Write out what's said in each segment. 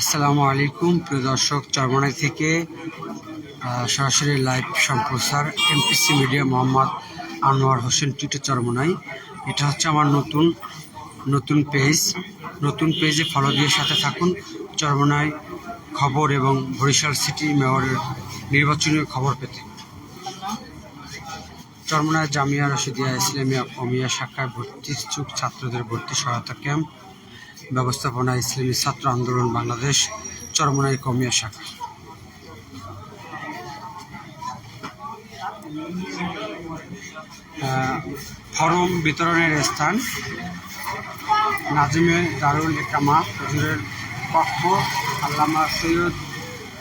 আসসালামু আলাইকুম, প্রিয় দর্শক, চরমনাই থেকে সরাসরি লাইভ সম্প্রচার এমপিসি মিডিয়া মোহাম্মদ আনোয়ার হোসেন টিটে চরমনাই। এটা হচ্ছে আমার নতুন নতুন পেজ। নতুন পেজে ফলো দিয়ে সাথে থাকুন। চরমনাই খবর এবং বরিশাল সিটি মেয়রের নির্বাচনী খবর পেতে। চরমনায় জামিয়া রশিদিয়া ইসলামিয়া কমিয়া শাখায় ভর্তি ছাত্রদের ভর্তি সহায়তা ক্যাম্প ব্যবস্থাপনা ইসলামী ছাত্র আন্দোলন বাংলাদেশ চরমনাই কমিয়া শাখা। ফরম বিতরণের স্থান নাজিমে দারুল একামা হুজুরের পক্ষ আল্লামা সৈয়দ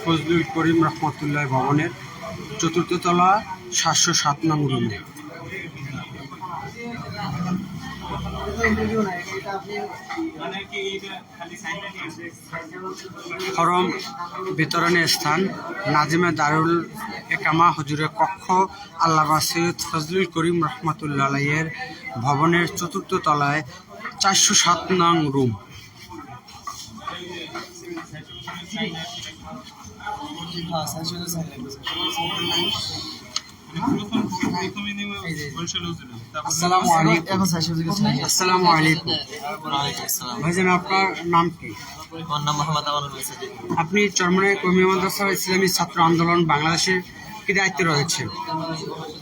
ফজলুল করিম রহমতুল্লাহ ভবনের চতুর্থ তলা, সাতশো সাত নং রুমে। মানে কি এটা খালি সাইনটা নিয়ে ফরম বিতরণের স্থান নাজিমে দারুল একামা হুজুরের কক্ষ আল্লামা সৈয়দ ফজলুল করিম রহমতুল্লাহ আলাইয়ের ভবনের চতুর্থ তলায় চারশো সাত নং রুম। প্রথম প্রথমে নেবে বরিশাল হুজুরে। তারপর আসসালামু আলাইকুম। আসসালামু আলাইকুম। ভাইজান আপনার নাম কি? আমার নাম মোহাম্মদ আমানুল মেসাজি আপনি চরমনাই কর্মী মাদ্রাসা ইসলামী ছাত্র আন্দোলন বাংলাদেশের কি দায়িত্ব রয়েছে?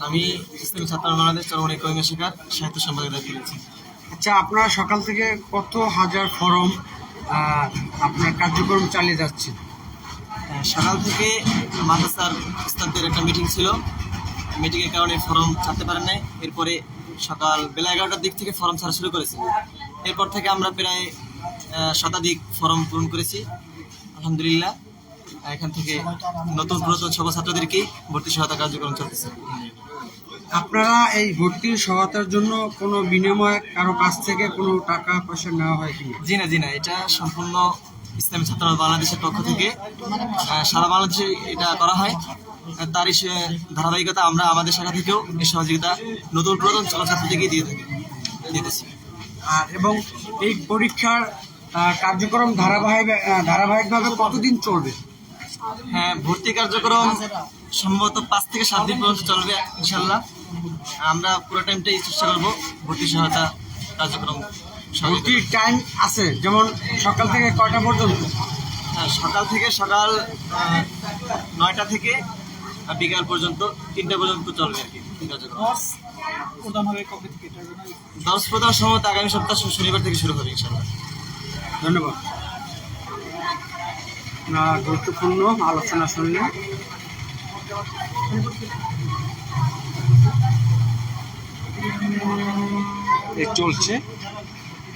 আমি ইসলামী ছাত্র বাংলাদেশ চরমণি কর্মী শিকার সাহিত্য সম্পাদক দায়িত্ব রয়েছি। আচ্ছা আপনারা সকাল থেকে কত হাজার ফরম আপনার কার্যক্রম চালিয়ে যাচ্ছেন সকাল থেকে মাদ্রাসার উস্তাদদের একটা মিটিং ছিল। মিটিংয়ের কারণে ফর্ম ছাড়তে পারেন নাই। এরপরে সকাল বেলা এগারোটার দিক থেকে ফর্ম ছাড়া শুরু করেছি। এরপর থেকে আমরা প্রায় শতাধিক ফর্ম পূরণ করেছি। আলহামদুলিল্লাহ। এখান থেকে নতুন পুরাতন সব ছাত্রদেরকেই ভর্তি সহায়তা কার্যক্রম চলতেছে। আপনারা এই ভর্তির সহায়তার জন্য কোনো বিনিময় কারও কাছ থেকে কোনো টাকা পয়সা নেওয়া হয় কি জি না জি না এটা সম্পূর্ণ ইসলামী ছাত্র বাংলাদেশের পক্ষ থেকে সারা বাংলাদেশে এটা করা হয়। তারই ধারাবাহিকতা আমরা আমাদের শাখা থেকেও এই সহযোগিতা নতুন পুরাতন ছাত্রদেরকে দিয়ে থাকি দিতেছি আর এবং এই পরীক্ষার কার্যক্রম ধারাবাহিক ধারাবাহিকভাবে কতদিন চলবে? হ্যাঁ ভর্তি কার্যক্রম সম্ভবত পাঁচ থেকে সাত দিন পর্যন্ত চলবে ইনশাল্লাহ আমরা পুরো টাইমটাই চেষ্টা করব ভর্তি সহায়তা কার্যক্রম ভর্তির টাইম আছে? যেমন সকাল থেকে কয়টা পর্যন্ত? হ্যাঁ সকাল থেকে সকাল নয়টা থেকে বিকাল পর্যন্ত তিনটা পর্যন্ত চলবে আর কি দশ প্রধান সম্ভবত আগামী সপ্তাহ শনিবার থেকে শুরু হবে ইনশাল্লাহ ধন্যবাদ। না গুরুত্বপূর্ণ আলোচনা শুনলেন।